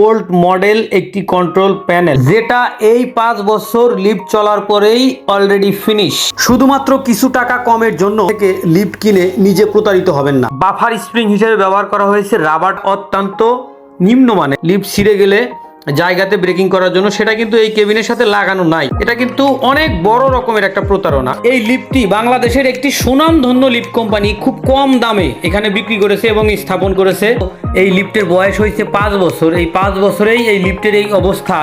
Old model একটি control panel যেটা এই পাঁচ বছর লিফট চলার পরেই অলরেডি ফিনিশ শুধুমাত্র কিছু টাকা কমের জন্য থেকে লিফট কিনে নিজে প্রতারিত হবেন না। বাফার স্প্রিং হিসেবে ব্যবহার করা হয়েছে রাবার অত্যন্ত নিম্নমানের। লিফট ছিঁড়ে গেলে জায়গাতে ব্রেকিং করার জন্য, সেটা কিন্তু এই কেবিনের সাথে লাগানো নাই। এটা কিন্তু অনেক বড় রকমের একটা প্রতারণা। এই লিফটটি বাংলাদেশের একটি সুনামধন্য লিফট কোম্পানি খুব কম দামে এখানে বিক্রি করেছে এবং স্থাপন করেছে। এই লিফটের বয়স হয়েছে পাঁচ বছর। এই পাঁচ বছরেই এই লিফটের এই অবস্থা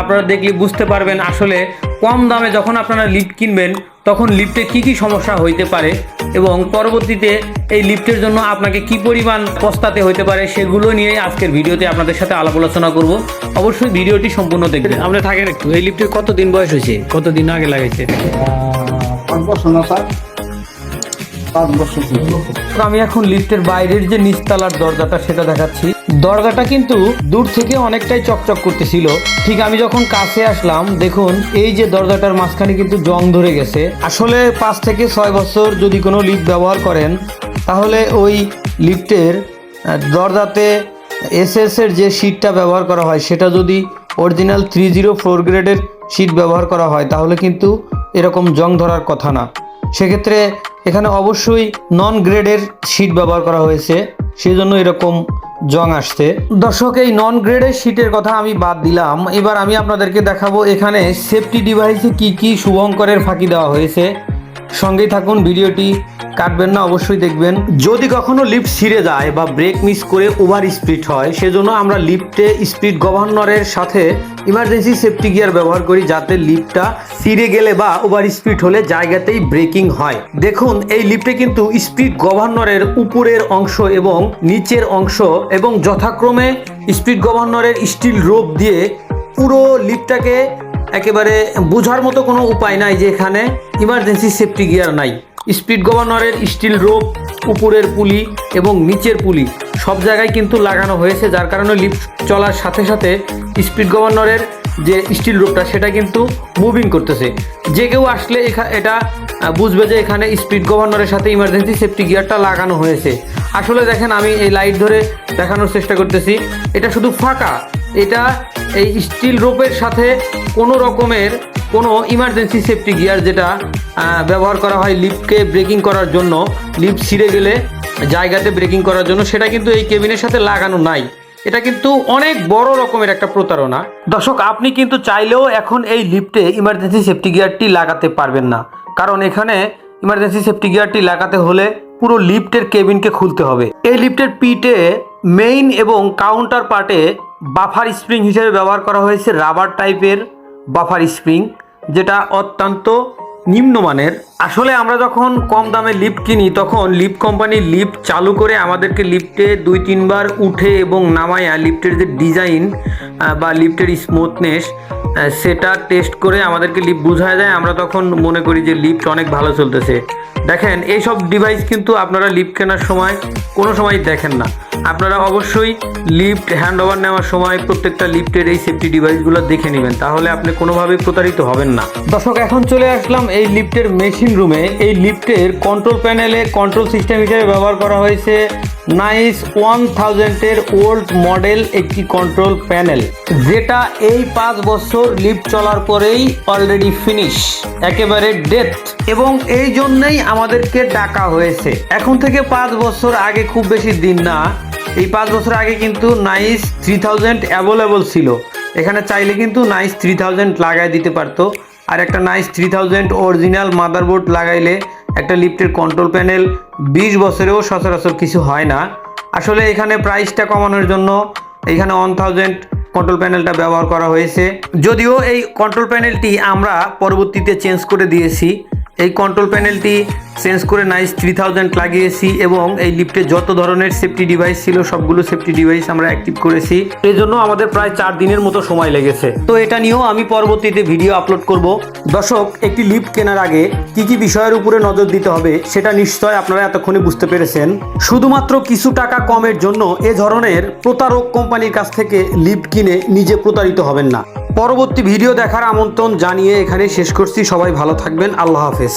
আপনারা দেখলে বুঝতে পারবেন আসলে কম দামে যখন আপনারা লিফট কিনবেন, তখন লিফটে কি কি সমস্যা হইতে পারে। এবং পরবর্তীতে এই লিফটের জন্য আপনাকে কি পরিমাণ পস্তাতে হতে পারে সেগুলো নিয়ে আজকের ভিডিওতে আপনাদের সাথে আলাপ আলোচনা করব। অবশ্যই ভিডিওটি সম্পূর্ণ দেখবেন। আপনি থাকেন একটু এই লিফটের কতদিন বয়স হয়েছে? কতদিন আগে লাগাইছে? তো আমি এখন লিফটের বাইরের যে নিচতলার দরজাটা সেটা দেখাচ্ছি। দরজাটা কিন্তু দূর থেকে অনেকটাই চকচক করতেছিল। ঠিক আমি যখন কাছে আসলাম, দেখুন, এই যে দরজাটার মাঝখানে কিন্তু জং ধরে গেছে। আসলে পাঁচ থেকে ছয় বছর যদি কোনো লিফট ব্যবহার করেন, তাহলে ওই লিফটের দরজাতে এসএস এর যে শীটটা ব্যবহার করা হয়, সেটা যদি অরিজিনাল থ্রি জিরো ফোর গ্রেডের শীট ব্যবহার করা হয়, তাহলে কিন্তু এরকম জং ধরার কথা না। সেক্ষেত্রে এখানে অবশ্যই নন গ্রেডের শীট ব্যবহার করা হয়েছে। সেই জন্য এরকম জং আসছে। দর্শক, এই নন গ্রেডের শীটের কথা আমি বাদ দিলাম। এবার আমি আপনাদেরকে দেখাবো এখানে সেফটি ডিভাইসে কি কি শুভঙ্করের ফাঁকি দেওয়া হয়েছে। সঙ্গেই থাকুন, ভিডিওটি কাটবেন না, অবশ্যই দেখবেন। যদি কখনো লিফট ছিঁড়ে যায় বা ব্রেক মিস করে ওভার স্পিড হয়, সেজন্য আমরা লিফটে স্পিড গভর্নরের সাথে ইমার্জেন্সি সেফটি গিয়ার ব্যবহার করি, যাতে লিফটটা ছিঁড়ে গেলে বা ওভার স্পিড হলে জায়গাতেই ব্রেকিং হয়। দেখুন, এই লিফটে কিন্তু স্পিড গভর্নরের উপরের অংশ এবং নিচের অংশ এবং যথাক্রমে স্পিড গভর্নরের স্টিল রোপ দিয়ে পুরো লিফটটাকে একেবারে বোঝার মতো কোনো উপায় নাই যে এখানে ইমার্জেন্সি সেফটি গিয়ার নাই। স্পিড গভর্নরের স্টিল রোপ উপরের পুলি এবং নিচের পুলি সব জায়গায় কিন্তু লাগানো হয়েছে, যার কারণে লিফট চলার সাথে সাথে স্পিড গভর্নরের যে স্টিল রোপটা সেটা কিন্তু মুভিং করতেছে। যে কেউ আসলে এখা এটা বুঝবে যে এখানে স্পিড গভর্নরের সাথে ইমার্জেন্সি সেফটি গিয়ারটা লাগানো হয়েছে। আসলে দেখেন, আমি এই লাইট ধরে দেখানোর চেষ্টা করতেছি। এটা শুধু ফাঁকা এটা এই স্টিল রোপের সাথে কোনো রকমের কোনো ইমার্জেন্সি সেফটি গিয়ার যেটা ব্যবহার করা হয় লিফটকে ব্রেকিং করার জন্য লিফট ছিঁড়ে গেলে জায়গাতে ব্রেকিং করার জন্য, সেটা কিন্তু এই কেবিনের সাথে লাগানো নাই। এটা কিন্তু অনেক বড় রকমের একটা প্রতারণা। দর্শক, আপনি কিন্তু চাইলেও এখন এই লিফটে ইমার্জেন্সি সেফটি গিয়ারটি লাগাতে পারবেন না। কারণ এখানে ইমার্জেন্সি সেফটি গিয়ারটি লাগাতে হলে পুরো লিফটের কেবিনকে খুলতে হবে। এই লিফটের পিঠে মেইন এবং কাউন্টার পার্টে বাফার স্প্রিং হিসেবে ব্যবহার করা হয়েছে রাবার টাইপের বাফার স্প্রিং, যেটা অত্যন্ত নিম্নমানের। আসলে আমরা যখন কম দামে লিফট কিনি, তখন লিফট কোম্পানির লিফট চালু করে আমাদেরকে লিফটে দুই, তিনবার উঠে এবং নামায়া লিফটের যে ডিজাইন বা লিফটের স্মুথনেস সেটা টেস্ট করে আমাদেরকে লিফট বোঝা যায়। আমরা তখন মনে করি যে লিফট অনেক ভালো চলতেছে। দেখেন, এইসব ডিভাইস কিন্তু আপনারা লিফট কেনার সময় কোনো সময় দেখেন না। আপনারা অবশ্যই লিফট হ্যান্ড ওভার নেওয়ার সময় প্রত্যেকটা লিফটের এই সেফটি ডিভাইসগুলো দেখে নেবেন। তাহলে আপনি কোনোভাবেই প্রতারিত হবেন না। দর্শক, এখন চলে আসলাম এই লিফটের মেশিন রুমে এই লিফটের কন্ট্রোল প্যানেলে কন্ট্রোল সিস্টেম হিসেবে ব্যবহার করা হয়েছে নাইস ওয়ান থাউজেন্ডের ওল্ড মডেল একটি কন্ট্রোল প্যানেল যেটা এই পাঁচ বছর লিফট চলার পরেই অলরেডি ফিনিশ একেবারে ডেথ এবং এই জন্যই আমাদেরকে ডাকা হয়েছে। এখন থেকে পাঁচ বছর আগে খুব বেশি দিন না এই পাঁচ বছর আগে কিন্তু নাইস থ্রি থাউজেন্ড অ্যাভেলেবল ছিল। এখানে চাইলে কিন্তু নাইস থ্রি থাউজেন্ড লাগাই দিতে পারতো। আর একটা nice three thousand original motherboard লাগাইলে একটা লিফটের কন্ট্রোল প্যানেল বিশ বছরেও সচরাচর কিছু হয় না। আসলে এখানে প্রাইসটা কমানোর জন্য এখানে ওয়ান থাউজেন্ড কন্ট্রোল প্যানেলটা ব্যবহার করা হয়েছে। যদিও এই কন্ট্রোল প্যানেলটি আমরা পরবর্তীতে চেঞ্জ করে দিয়েছি। এই কন্ট্রোল প্যানেলটি চেঞ্জ করে নাইস থ্রি থাউজেন্ড লাগিয়েছি এবং এই লিফটে যত ধরনের সেফটি ডিভাইস ছিল সবগুলো সেফটি ডিভাইস আমরা অ্যাক্টিভ করেছি। এই জন্য আমাদের প্রায় চার দিনের মতো সময় লেগেছে। তো এটা নিয়েও আমি পরবর্তীতে ভিডিও আপলোড করব। দর্শক একটি লিফট কেনার আগে কি কি বিষয়ের উপরে নজর দিতে হবে সেটা নিশ্চয় আপনারা এতক্ষণে বুঝতে পেরেছেন। শুধুমাত্র কিছু টাকা কমের জন্য এ ধরনের প্রতারক কোম্পানির কাছ থেকে লিফট কিনে নিজে প্রতারিত হবেন না। পরবর্তী ভিডিও দেখার আমন্ত্রণ জানিয়ে এখানে শেষ করছি। সবাই ভালো থাকবেন। আল্লাহ হাফেজ।